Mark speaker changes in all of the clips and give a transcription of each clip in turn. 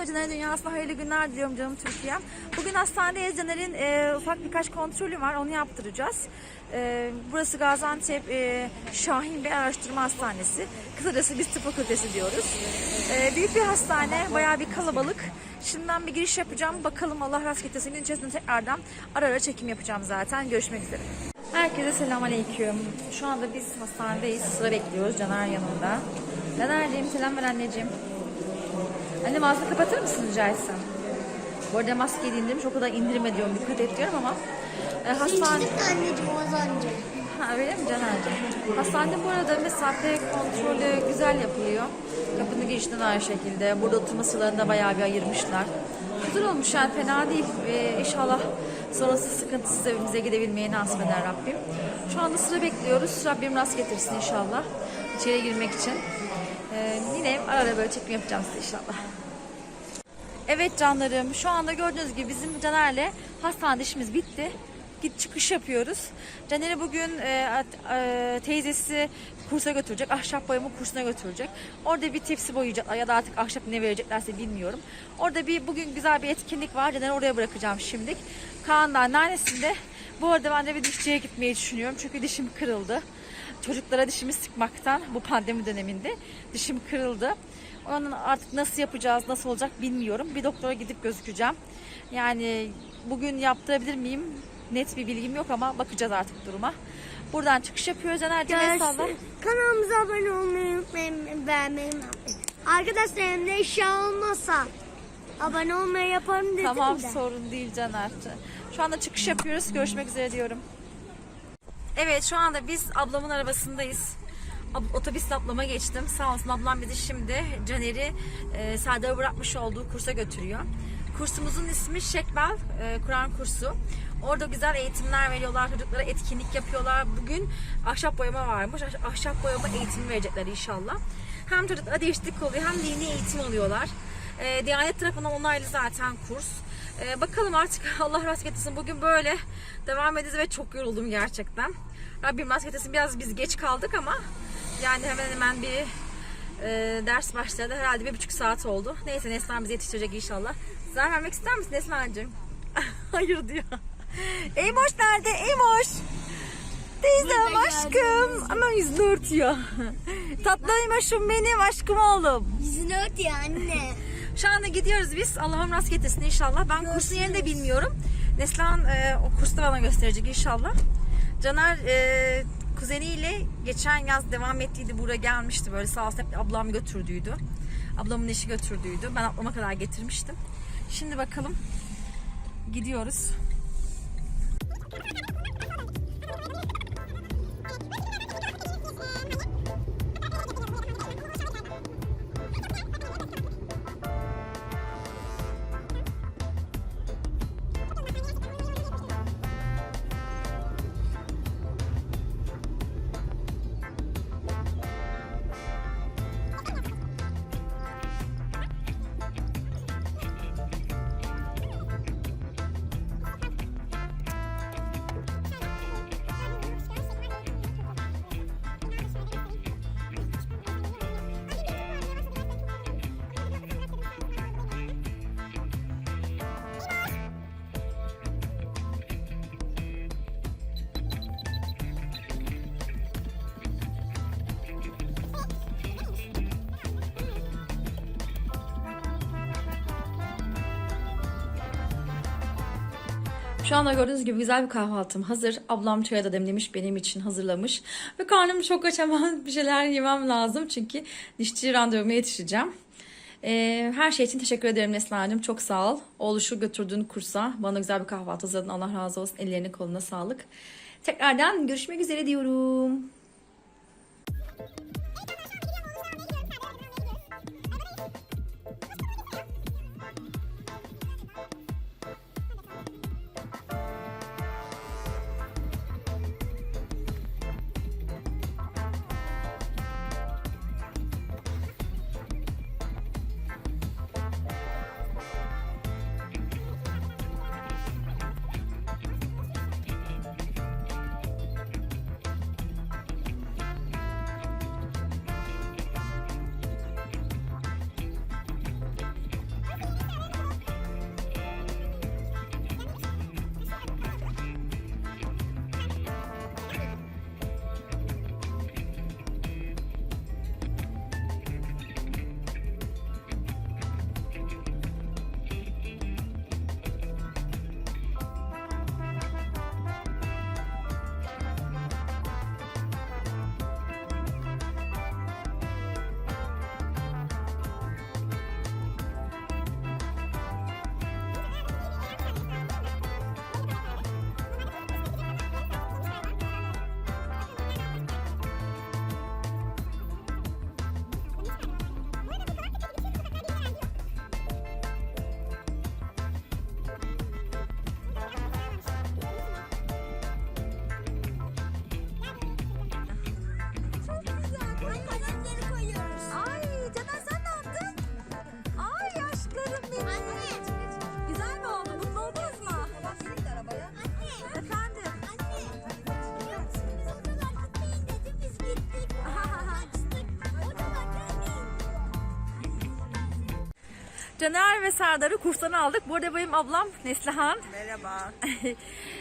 Speaker 1: Herkese Caner Dünyası'na hayırlı günler diliyorum canım Türkiye'm. Bugün hastanedeyiz. Caner'in e, ufak birkaç kontrolü var. Onu yaptıracağız. E, burası Gaziantep e, Şahin Bey Araştırma Hastanesi. Kısacası biz tıp fakültesi diyoruz. E, büyük bir hastane. Bayağı bir kalabalık. Şimdiden bir giriş yapacağım. Bakalım Allah rast getirsin. Gün tekrardan ara ara çekim yapacağım zaten. Görüşmek üzere. Herkese selamünaleyküm. Şu anda biz hastanedeyiz. Sıra bekliyoruz. Caner yanında. Caner'ciğim selam ver anneciğim. Annem ağzını kapatır mısın rica etsem? Bu arada maskeyi indirmiş. O kadar indirme diyorum. Dikkat et diyorum ama. E, hastane...
Speaker 2: İndirdik anneciğim az önce.
Speaker 1: Ha öyle mi Caner'cim? Hastanede bu arada mesafe kontrolü güzel yapılıyor. Kapının girişinden aynı şekilde. Burada oturma sıralarını da bayağı bir ayırmışlar. Güzel olmuş yani fena değil. Ee, inşallah sonrası sıkıntısız evimize gidebilmeyi nasip eder Rabbim. Şu anda sıra bekliyoruz. Rabbim rast getirsin inşallah. İçeri girmek için. Ee, yine ara böyle çekim yapacağım size inşallah. Evet canlarım şu anda gördüğünüz gibi bizim Caner'le hastane işimiz bitti. Git çıkış yapıyoruz. Caner'i bugün e, e, teyzesi kursa götürecek. Ahşap boyama kursuna götürecek. Orada bir tepsi boyayacaklar ya da artık ahşap ne vereceklerse bilmiyorum. Orada bir bugün güzel bir etkinlik var. Caner'i oraya bırakacağım şimdilik. Kaan da anneannesinde. Bu arada ben de bir dişçiye gitmeyi düşünüyorum. Çünkü dişim kırıldı. Çocuklara dişimi sıkmaktan bu pandemi döneminde dişim kırıldı. Onun artık nasıl yapacağız, nasıl olacak bilmiyorum. Bir doktora gidip gözükeceğim. Yani bugün yaptırabilir miyim? Net bir bilgim yok ama bakacağız artık duruma. Buradan çıkış yapıyoruz. Enerji salla.
Speaker 2: Kanalımıza abone olmayı unutmayın. Beğenmeyi unutmayın. Arkadaşlar elimde eşya olmasa abone olmayı yaparım dedim
Speaker 1: Tamam
Speaker 2: de.
Speaker 1: sorun değil Caner. Şu anda çıkış yapıyoruz. Görüşmek üzere diyorum. Evet şu anda biz ablamın arabasındayız. Ab- Otobüsle ablama geçtim. Sağ olsun ablam bizi şimdi Caner'i e, Serdar'a bırakmış olduğu kursa götürüyor. Kursumuzun ismi Şekbel e, Kur'an kursu. Orada güzel eğitimler veriyorlar. Çocuklara etkinlik yapıyorlar. Bugün ahşap boyama varmış. Ah- Ahşap boyama eğitimi verecekler inşallah. Hem çocuklara değişiklik oluyor hem dini eğitim alıyorlar. E, Diyanet tarafından onaylı zaten kurs. Ee, bakalım artık Allah rast getirsin. Bugün böyle devam edeceğiz ve çok yoruldum gerçekten. Rabbim rast getirsin. Biraz biz geç kaldık ama yani hemen hemen bir e, ders başladı. Herhalde bir buçuk saat oldu. Neyse Neslihan bizi yetiştirecek inşallah. Zarar vermek ister misin Neslihan'cığım? Hayır diyor. Eymoş nerede? Eymoş. Teyzem aşkım. Ama yüzünü örtüyor. Tatlı Eymoş'um benim aşkım oğlum.
Speaker 2: Yüzünü ört ya anne.
Speaker 1: Şu anda gidiyoruz biz. Allah'ım rast getirsin inşallah. Ben kursun yerini de bilmiyorum. Neslihan e, o kursta bana gösterecek inşallah. Caner e, kuzeniyle geçen yaz devam ettiydi. Buraya gelmişti böyle sağ olsun hep ablam götürdüydü. Ablamın eşi götürdüydü. Ben ablama kadar getirmiştim. Şimdi bakalım gidiyoruz. Şu anda gördüğünüz gibi güzel bir kahvaltım hazır. Ablam çaya da demlemiş benim için hazırlamış. Ve karnım çok aç hemen bir şeyler yemem lazım. Çünkü dişçi randevuma yetişeceğim. Ee, her şey için teşekkür ederim Neslihan'cığım. Çok sağ ol. Oğluşu götürdüğün kursa bana güzel bir kahvaltı hazırladın. Allah razı olsun. Ellerine koluna sağlık. Tekrardan görüşmek üzere diyorum. Caner ve Serdar'ı kurstan aldık. Bu arada benim ablam Neslihan.
Speaker 3: Merhaba.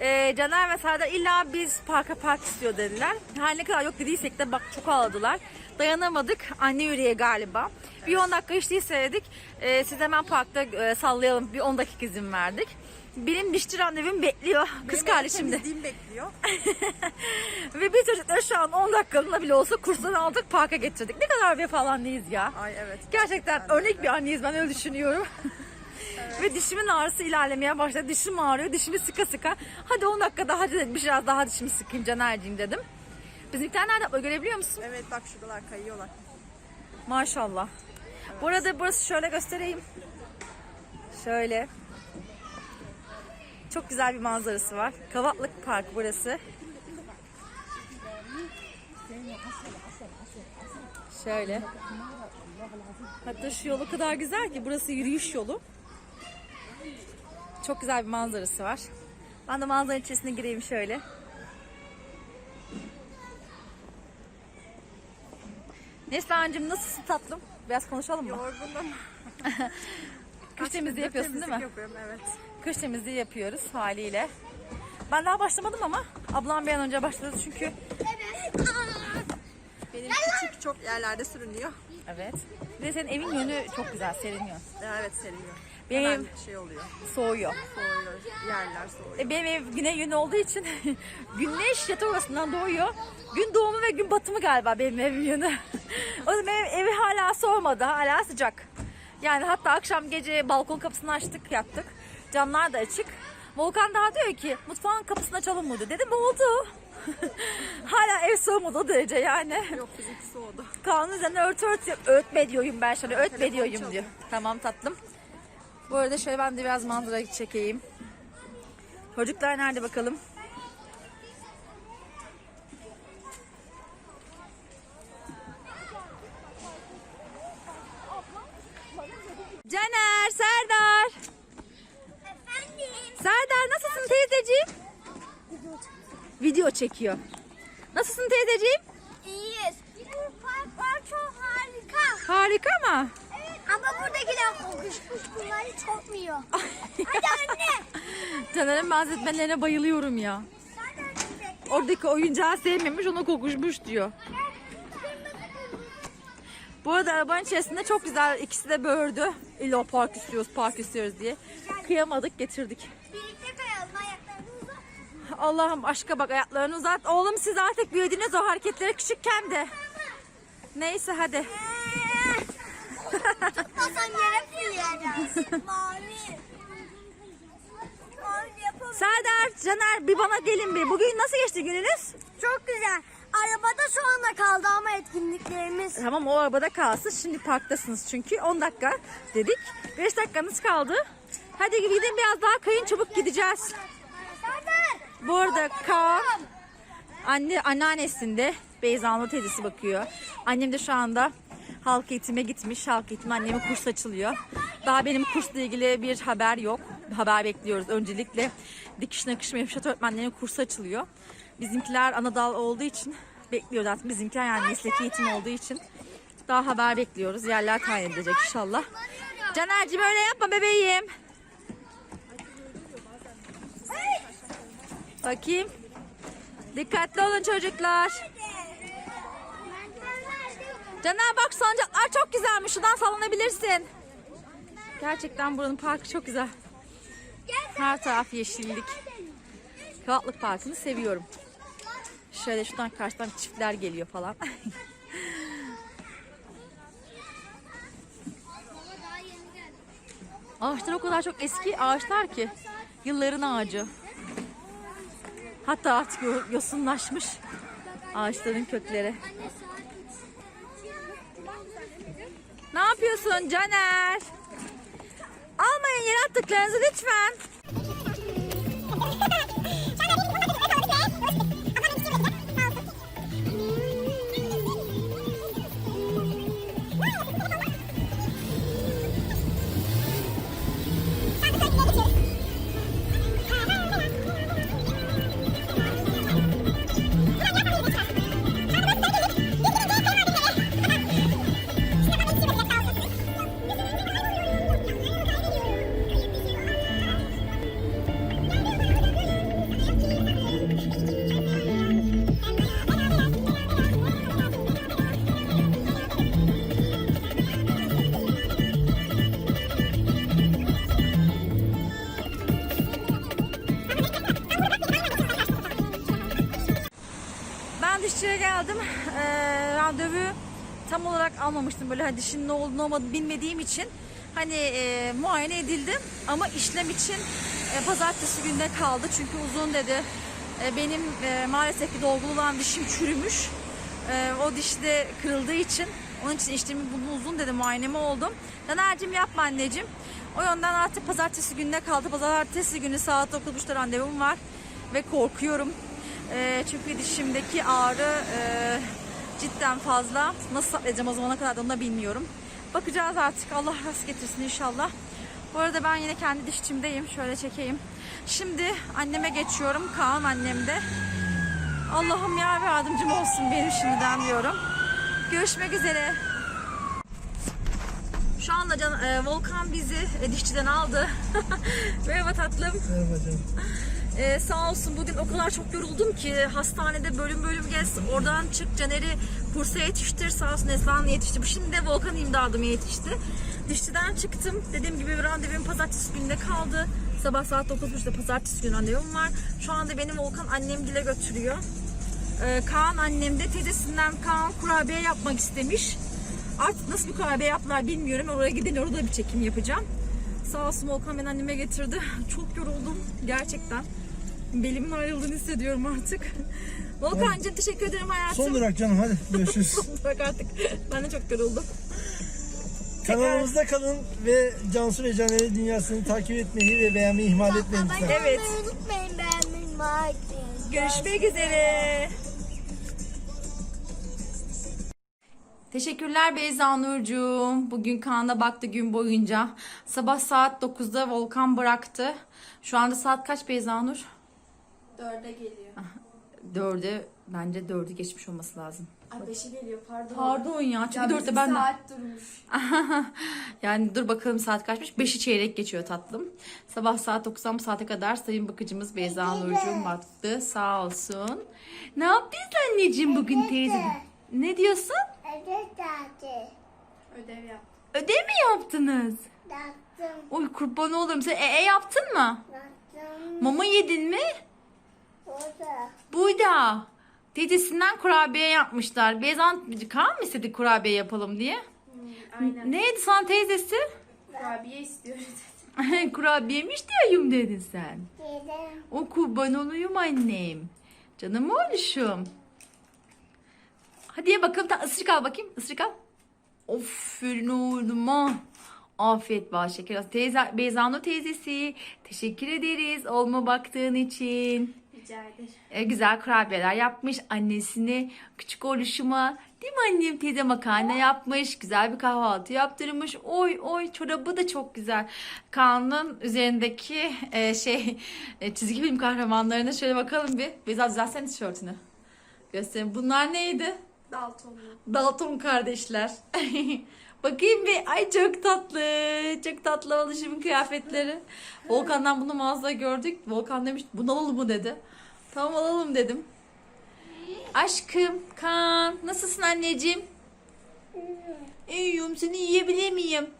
Speaker 1: e, Caner ve Serdar illa biz parka park istiyor dediler. Her ne kadar yok dediysek de bak çok ağladılar. Dayanamadık. Anne yüreği galiba. Bir 10 dakika işte söyledik. E, siz hemen parkta e, sallayalım. Bir 10 dakika izin verdik. Benim dişçi randevum bekliyor. Kız kardeşim de.
Speaker 3: Bekliyor.
Speaker 1: Ve biz çocukları şu an 10 dakikalığına bile olsa kurstan aldık parka getirdik. Ne kadar vefalanlıyız ya.
Speaker 3: Ay evet.
Speaker 1: Gerçekten örnek bir anneyiz ben öyle düşünüyorum. Ve dişimin ağrısı ilerlemeye başladı. Dişim ağrıyor. Dişimi sıka sıka. Hadi 10 dakika daha hadi biraz daha dişimi sıkayım Caner'cim dedim. Bizimkiler nerede abla görebiliyor musun?
Speaker 3: Evet bak şuralar kayıyorlar.
Speaker 1: Maşallah. Bu arada burası şöyle göstereyim. Şöyle. Çok güzel bir manzarası var. Kavatlık Park burası. Şöyle. Hatta şu yol o kadar güzel ki burası yürüyüş yolu. Çok güzel bir manzarası var. Ben de manzaranın içerisine gireyim şöyle. Neslihan'cığım nasılsın tatlım? Biraz konuşalım mı?
Speaker 3: Yorgunum.
Speaker 1: Kış temizliği yapıyorsun değil mi?
Speaker 3: Yapıyorum evet.
Speaker 1: Kış temizliği yapıyoruz haliyle. Ben daha başlamadım ama ablam bir an önce başladı çünkü
Speaker 3: Benim küçük çok yerlerde sürünüyor.
Speaker 1: evet. Bir de senin evin yönü çok güzel seriniyor.
Speaker 3: Evet seriliyor.
Speaker 1: Benim
Speaker 3: Hemen şey oluyor.
Speaker 1: soğuyor.
Speaker 3: Soğuyor. Yerler soğuyor.
Speaker 1: E, benim ev güney yönü olduğu için güneş yatak odasından doğuyor. Gün doğumu ve gün batımı galiba benim evim yönü. o yüzden benim evi hala soğumadı. Hala sıcak. Yani hatta akşam gece balkon kapısını açtık yattık. Camlar da açık. Volkan daha diyor ki mutfağın mı diyor. Dedim oldu. hala ev soğumadı o derece yani.
Speaker 3: Yok bizimki soğudu.
Speaker 1: Kanun üzerine örtü örtü ötme diyorum ben sana ötme
Speaker 3: telefon
Speaker 1: diyorum diyor. Tamam tatlım. Bu arada şöyle ben de biraz manzara çekeyim. Çocuklar nerede bakalım? Caner, Serdar.
Speaker 2: Efendim.
Speaker 1: Serdar nasılsın teyzeciğim? Video çekiyor. Nasılsın teyzeciğim?
Speaker 2: İyiyiz. Bu park var çok harika.
Speaker 1: Harika mı?
Speaker 2: Ama buradakiler kokuşmuş bunları topmuyor. Hadi anne.
Speaker 1: Caner'in malzemelerine bayılıyorum ya. Oradaki oyuncağı sevmemiş ona kokuşmuş diyor. Bu arada arabanın içerisinde çok güzel ikisi de böğürdü. İlla park istiyoruz park istiyoruz diye. Kıyamadık getirdik.
Speaker 2: Birlikte kayalım ayaklarınızı.
Speaker 1: Allah'ım aşka bak ayaklarını uzat. Oğlum siz artık büyüdünüz o hareketleri küçükken de. Neyse hadi.
Speaker 2: Hasan yere fırlayacağız. Mavi. Mavi yapalım.
Speaker 1: Serdar, Caner bir bana gelin bir. Bugün nasıl geçti gününüz?
Speaker 2: Çok güzel. Arabada şu anda kaldı ama etkinliklerimiz.
Speaker 1: Tamam o arabada kalsın. Şimdi parktasınız çünkü. 10 dakika dedik. 5 dakikanız kaldı. Hadi gidin biraz daha kayın çabuk gideceğiz.
Speaker 2: Serdar.
Speaker 1: Bu arada Kaan anne anneannesinde Beyza Nur teyzesi bakıyor. Annem de şu anda halk eğitime gitmiş. Halk eğitimi anneme kurs açılıyor. Daha benim kursla ilgili bir haber yok. Haber bekliyoruz. Öncelikle dikiş nakış mevşat öğretmenlerinin kursu açılıyor. Bizimkiler ana dal olduğu için bekliyoruz artık. Bizimkiler yani mesleki eğitim olduğu için daha haber bekliyoruz. Yerler tayin edilecek inşallah. Caner'cim öyle yapma bebeğim. Bakayım. Dikkatli olun çocuklar. Caner bak salıncaklar çok güzelmiş. Şuradan sallanabilirsin. Gerçekten buranın parkı çok güzel. Her taraf yeşillik. Kağıtlık Parkı'nı seviyorum. Şöyle şuradan karşıdan çiftler geliyor falan. Ağaçlar o kadar çok eski ağaçlar ki. Yılların ağacı. Hatta artık yo- yosunlaşmış ağaçların kökleri. Ne yapıyorsun Caner? Almayın yere attıklarınızı lütfen. Almamıştım. Böyle hani dişin ne olduğunu olmadığını bilmediğim için. Hani e, muayene edildim. Ama işlem için e, pazartesi günde kaldı. Çünkü uzun dedi. E, benim e, maalesef ki dolgulu olan dişim çürümüş. E, o diş de kırıldığı için onun için işlemi bunu uzun dedi muayenemi oldum. Caner'cim yapma anneciğim. O yönden artık pazartesi gününe kaldı. Pazartesi günü saat 9.30'da randevum var. Ve korkuyorum. E, çünkü dişimdeki ağrı e, cidden fazla. Nasıl saklayacağım o zamana kadar da onu da bilmiyorum. Bakacağız artık. Allah rast getirsin inşallah. Bu arada ben yine kendi dişçimdeyim. Şöyle çekeyim. Şimdi anneme geçiyorum. Kaan annemde. Allah'ım ya yardımcım olsun benim şimdiden diyorum. Görüşmek üzere. Şu anda can, e, Volkan bizi e, dişçiden aldı. Merhaba tatlım.
Speaker 4: Merhaba canım.
Speaker 1: Ee, sağ olsun bugün o kadar çok yoruldum ki hastanede bölüm bölüm gez oradan çık Caner'i kursa yetiştir sağ olsun Esra'nın yetişti. Şimdi de Volkan imdadıma yetişti. Dişçiden çıktım. Dediğim gibi randevum pazartesi gününde kaldı. Sabah saat 9.30'da pazartesi günü randevum var. Şu anda benim Volkan annemgile götürüyor. Ee, Kaan annem de teyzesinden Kaan kurabiye yapmak istemiş. Artık nasıl bir kurabiye yaptılar bilmiyorum. Oraya gidince orada bir çekim yapacağım. Sağ olsun Volkan beni anneme getirdi. Çok yoruldum gerçekten. Belimin ayrıldığını hissediyorum artık. Volkan'cığım teşekkür ederim hayatım.
Speaker 4: Son durak canım hadi görüşürüz.
Speaker 1: Bak artık ben de çok yoruldum.
Speaker 4: Kanalımızda kalın ve Cansu ve Caner'i dünyasını takip etmeyi ve beğenmeyi ihmal etmeyin lütfen.
Speaker 1: Evet.
Speaker 2: Unutmayın beğenmeyi.
Speaker 1: Görüşmek üzere. Teşekkürler Beyza Nurcuğum. Bugün Kaan'a baktı gün boyunca. Sabah saat 9'da Volkan bıraktı. Şu anda saat kaç Beyza Nur?
Speaker 3: Dörde geliyor.
Speaker 1: Dörde, bence dördü geçmiş olması lazım.
Speaker 3: Ay beşi geliyor pardon.
Speaker 1: Pardon ya çünkü
Speaker 3: Ya
Speaker 1: dörtte ben de...
Speaker 3: saat durmuş.
Speaker 1: yani dur bakalım saat kaçmış? Beşi çeyrek geçiyor tatlım. Sabah saat 9'dan bu saate kadar sayın bakıcımız Beyza Nurcuğum baktı. Sağ olsun. Ne yaptınız anneciğim bugün teyze? Ne diyorsun?
Speaker 2: Evet tatil.
Speaker 3: Ödev yap.
Speaker 1: Ödev mi yaptınız?
Speaker 2: Yaptım.
Speaker 1: Oy kurban olurum. Sen ee yaptın mı?
Speaker 2: Yaptım.
Speaker 1: Mama yedin mi?
Speaker 2: Burada.
Speaker 1: Buyda. Teyzesinden kurabiye yapmışlar. Beyza Kaan mı istedi kurabiye yapalım diye?
Speaker 3: Aynen.
Speaker 1: Neydi sana teyzesi?
Speaker 3: Kurabiye istiyoruz dedi.
Speaker 1: kurabiye mi istiyorum dedin sen?
Speaker 2: Yedim.
Speaker 1: O kurban olayım annem. Canım oğluşum. Hadi ye bakalım. Ta, ısırık al bakayım. Isırık al. Aferin oğluma. Afiyet bal şeker. Teyze, Beyzanur teyzesi. Teşekkür ederiz olma baktığın için.
Speaker 3: Rica ederim.
Speaker 1: E, güzel kurabiyeler yapmış. Annesini küçük oluşuma değil mi annem teyze makarna yapmış. Güzel bir kahvaltı yaptırmış. Oy oy çorabı da çok güzel. Kaan'ın üzerindeki e, şey e, çizgi film kahramanlarına şöyle bakalım bir. Beyza düzelsene tişörtünü. Göstereyim. Bunlar neydi?
Speaker 3: Daltonlu.
Speaker 1: Dalton kardeşler. Bakayım bir. Ay çok tatlı. Çok tatlı oluşumun kıyafetleri. Volkan'dan bunu mağazada gördük. Volkan demiş bunu alalım mı dedi. Tamam alalım dedim. Aşkım, Kaan. Nasılsın anneciğim? İyiyim. Seni yiyebilir miyim?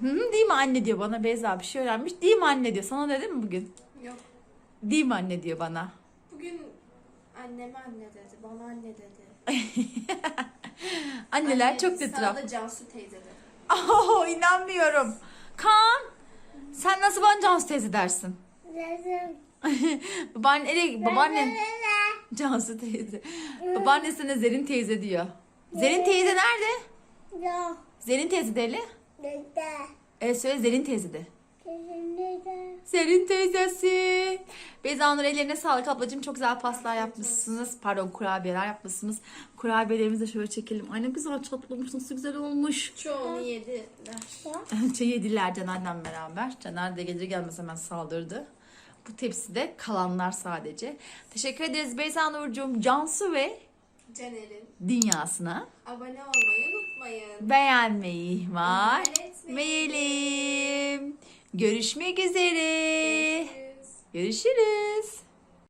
Speaker 1: Hı, değil mi anne diyor bana Beyza bir şey öğrenmiş. Değil mi anne diyor. Sana dedim mi bugün?
Speaker 3: Yok.
Speaker 1: Değil mi anne diyor bana.
Speaker 3: Bugün anneme anne dedi. Bana anne dedi.
Speaker 1: Anneler
Speaker 3: Anne
Speaker 1: çok
Speaker 3: dedi,
Speaker 1: etraf.
Speaker 3: Sana da Cansu teyze dedi.
Speaker 1: Oh inanmıyorum. Kaan sen nasıl bana Cansu teyze dersin? Babaanne, babaannen Cansu teyze. Babaannesine Zerin teyze diyor. Zerin teyze nerede?
Speaker 2: Yok.
Speaker 1: Zerin teyze deli. Evet söyle Zerin teyze de. Zerin teyzesi. Beyza Nur ellerine sağlık ablacığım. Çok güzel paslar yapmışsınız. Pardon kurabiyeler yapmışsınız. Kurabiyelerimizi de şöyle çekelim. Ay ne güzel çatlamış. Nasıl güzel olmuş.
Speaker 3: Çoğunu yediler.
Speaker 1: Çay yediler Caner'den beraber. Caner de gelir gelmez hemen saldırdı. Bu tepside kalanlar sadece. Teşekkür ederiz Beyza Nurcuğum. Cansu ve
Speaker 3: Caner'in
Speaker 1: dünyasına
Speaker 3: abone olmayı unutmayın.
Speaker 1: beğenmeyi
Speaker 3: İhmal
Speaker 1: etmeyelim. Görüşmek üzere.
Speaker 3: Görüşürüz.
Speaker 1: Görüşürüz.